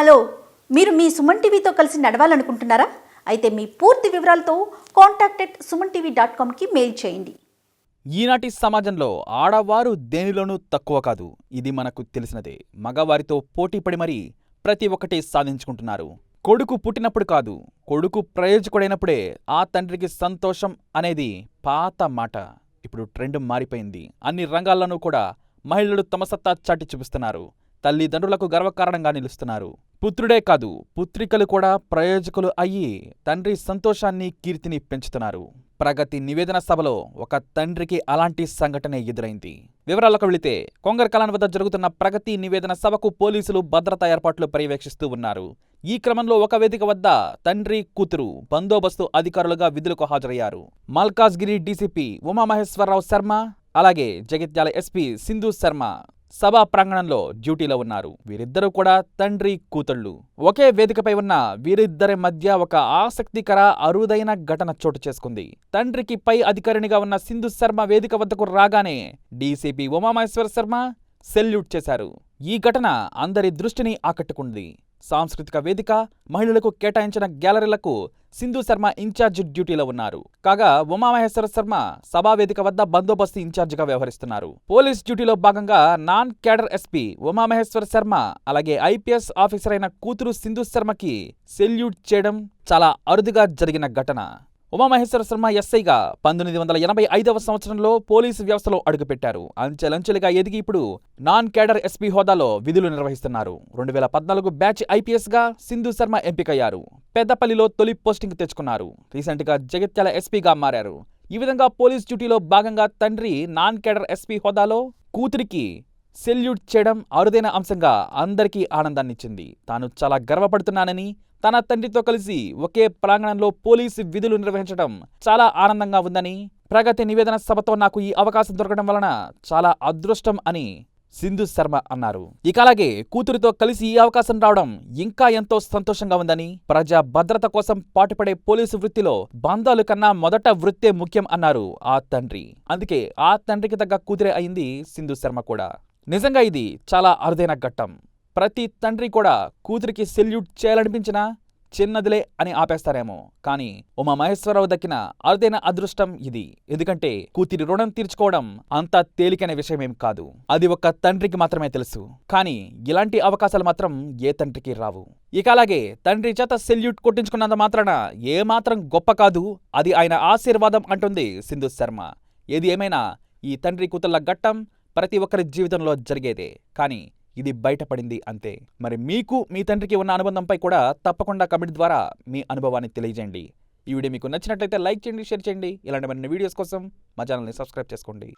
Hello మీరు మీ సుమన్ టీవీతో కలిసి నడవాలనుకుంటున్నారా? అయితే మీ పూర్తి వివరాలతో కాంటాక్ట్ సుమన్ టీవీ డాట్ కామ్కి మెయిల్ చేయండి. ఈనాటి సమాజంలో ఆడవారు దేనిలోనూ తక్కువ కాదు. ఇది మనకు తెలిసినదే. మగవారితో పోటీపడి మరీ ప్రతి ఒక్కటి సాధించుకుంటున్నారు. కొడుకు పుట్టినప్పుడు కాదు కొడుకు ప్రయోజకుడైనప్పుడే ఆ తండ్రికి సంతోషం అనేది పాత మాట. ఇప్పుడు ట్రెండ్ మారిపోయింది. అన్ని రంగాల్లోనూ కూడా మహిళలు తమ సత్తా చాటి చూపిస్తున్నారు. తల్లిదండ్రులకు గర్వకారణంగా నిలుస్తున్నారు. పుత్రుడే కాదు పుత్రికలు కూడా ప్రయోజకులు అయ్యి తండ్రి సంతోషాన్ని కీర్తిని పెంచుతున్నారు. ప్రగతి నివేదన సభలో ఒక తండ్రికి అలాంటి సంఘటన ఎదురైంది. వివరాలకు వెళితే కొంగర్ కలాన్ వద్ద జరుగుతున్న ప్రగతి నివేదన సభకు పోలీసులు భద్రతా ఏర్పాట్లు పర్యవేక్షిస్తూ ఉన్నారు. ఈ క్రమంలో ఒక వేదిక వద్ద తండ్రి కూతురు బందోబస్తు అధికారులుగా విధులకు హాజరయ్యారు. మల్కాజ్గిరి డీసీపీ ఉమామహేశ్వరరావు శర్మ అలాగే జగిత్యాల ఎస్పీ సింధు శర్మ. సభా ప్రాంగణంలో డ్యూటీలో ఉన్నారు. వీరిద్దరూ కూడా తండ్రి కూతుళ్ళు. ఒకే వేదికపై ఉన్న వీరిద్దరి మధ్య ఒక ఆసక్తికర అరుదైన ఘటన చోటు చేసుకుంది. తండ్రికి పై అధికారినిగా ఉన్న సింధు శర్మ వేదిక వద్దకు రాగానే డీసీపీ ఉమామహేశ్వర శర్మ సెల్యూట్ చేశారు. ఈ ఘటన అందరి దృష్టిని ఆకట్టుకుంది. సాంస్కృతిక వేదిక మహిళలకు కేటాయించిన గ్యాలరీలకు సింధు శర్మ ఇన్ఛార్జ్ డ్యూటీలో ఉన్నారు. కాగా ఉమామహేశ్వర శర్మ సభావేదిక వద్ద బందోబస్తు ఇన్ఛార్జిగా వ్యవహరిస్తున్నారు. పోలీస్ డ్యూటీలో భాగంగా non cadre SP Umamaheswara Sharma అలాగే ఐపీఎస్ ఆఫీసర్ అయిన కూతురు సింధు శర్మకి సెల్యూట్ చేయడం చాలా అరుదుగా జరిగిన ఘటన. ఉమామహేశ్వర శర్మ ఎస్ఐగా పంతొమ్మిది వందల ఎనభై ఐదవ సంవత్సరంలో పోలీసు వ్యవస్థలో అడుగుపెట్టారు. అంచెలంచెలుగా ఎదిగి ఇప్పుడు నాన్ కేడర్ ఎస్పీ హోదాలో విధులు నిర్వహిస్తున్నారు. రెండు వేల పద్నాలుగు బ్యాచ్ ఐపీఎస్గా సింధు శర్మ ఎంపికయ్యారు. పెద్దపల్లిలో తొలి పోస్టింగ్ తెచ్చుకున్నారు. రీసెంట్గా జగిత్యాల ఎస్పీగా మారారు. ఈ విధంగా పోలీస్ డ్యూటీలో భాగంగా తండ్రి నాన్ కేడర్ ఎస్పీ హోదాలో కూతురికి సెల్యూట్ చేయడం అరుదైన అంశంగా అందరికీ ఆనందాన్నిచ్చింది. తాను చాలా గర్వపడుతున్నానని తన తండ్రితో కలిసి ఒకే ప్రాంగణంలో పోలీసు విధులు నిర్వహించడం చాలా ఆనందంగా ఉందని ప్రగతి నివేదన సభతో నాకు ఈ అవకాశం దొరకడం వలన చాలా అదృష్టం అని సింధు శర్మ అన్నారు. ఇక అలాగే కూతురితో కలిసి ఈ అవకాశం రావడం ఇంకా ఎంతో సంతోషంగా ఉందని ప్రజా భద్రత కోసం పాటుపడే పోలీసు వృత్తిలో బంధాలు కన్నా మొదట వృత్తే ముఖ్యం అన్నారు ఆ తండ్రి. అందుకే ఆ తండ్రికి తగ్గ కూతురే అయింది సింధు శర్మ కూడా. నిజంగా ఇది చాలా అరుదైన ఘట్టం. ప్రతి తండ్రి కూడా కూతురికి సెల్యూట్ చేయాలనిపించినా చిన్నదిలే అని ఆపేస్తారేమో. కానీ ఉమా మహేశ్వరరావు దక్కిన అరుదైన అదృష్టం ఇది. ఎందుకంటే కూతురి రుణం తీర్చుకోవడం అంత తేలికైన విషయమేం కాదు. అది ఒక తండ్రికి మాత్రమే తెలుసు. కానీ ఇలాంటి అవకాశాలు మాత్రం ఏ తండ్రికి రావు. ఇక అలాగే తండ్రి చేత సెల్యూట్ కొట్టించుకున్నంత మాత్రాన ఏమాత్రం గొప్ప కాదు అది ఆయన ఆశీర్వాదం అంటుంది సింధు శర్మ. ఏది ఏమైనా ఈ తండ్రి కూతుళ్ళ ఘట్టం ప్రతి ఒక్కరి జీవితంలో జరిగేదే. కానీ ఇది బయటపడింది అంతే. మరి మీకు మీ తండ్రికి ఉన్న అనుబంధంపై కూడా తప్పకుండా కమెంట్ ద్వారా మీ అనుభవాన్ని తెలియజేయండి. ఈ వీడియో మీకు నచ్చినట్లయితే లైక్ చేయండి షేర్ చేయండి. ఇలాంటి మరిన్ని వీడియోస్ కోసం మా ఛానల్ని సబ్స్క్రైబ్ చేసుకోండి.